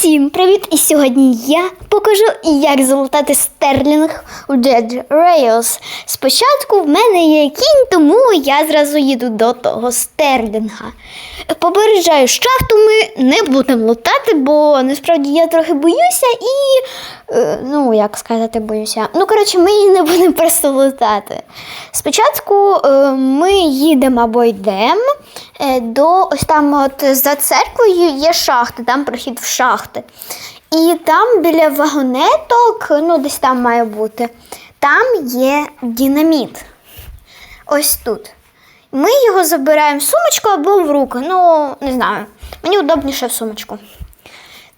Всім привіт! І сьогодні я покажу, як залутати стерлінг у Dead Rails. Спочатку в мене є кінь, тому я зразу їду до того стерлінга. Попереджаю, шахту ми не будемо лутати, бо насправді я трохи боюся і. е, Ну, як сказати, боюся. Ну, коротше, ми її не будемо просто лутати. Спочатку е, ми їдемо або йдемо до ось там, от за церквою є шахти, там прохід в шахти. І там біля вагонеток, ну десь там має бути, там є динаміт. Ось тут. Ми його забираємо в сумочку або в руки. Ну, не знаю. Мені удобніше в сумочку.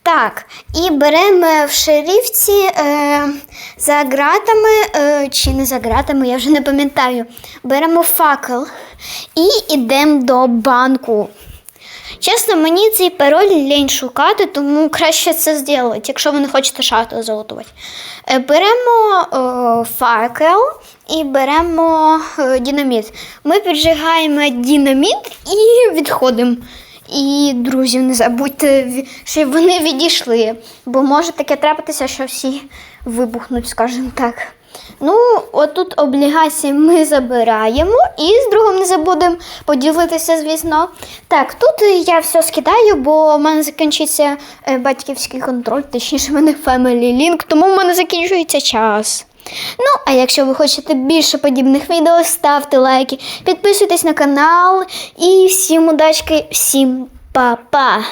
Так, і беремо в шерифці е, за ґратами, е, чи не за ґратами, я вже не пам'ятаю. Беремо факел і йдемо до банку. Чесно, мені цей пароль лінь шукати, тому краще це зробити, якщо ви не хочете шахту залутувати. Е, Беремо е, факел і беремо е, динаміт. Ми піджигаємо динаміт і відходимо. І, друзі, не забудьте, щоб вони відійшли, бо може таке трапитися, що всі вибухнуть, скажімо так. Ну, отут облігації ми забираємо і з другом не забудемо поділитися, звісно. Так, тут я все скидаю, бо в мене закінчиться е, батьківський контроль, точніше, в мене Family Link, тому в мене закінчується час. Ну, а якщо ви хочете більше подібних відео, ставте лайки, підписуйтесь на канал і всім удачки, всім па-па!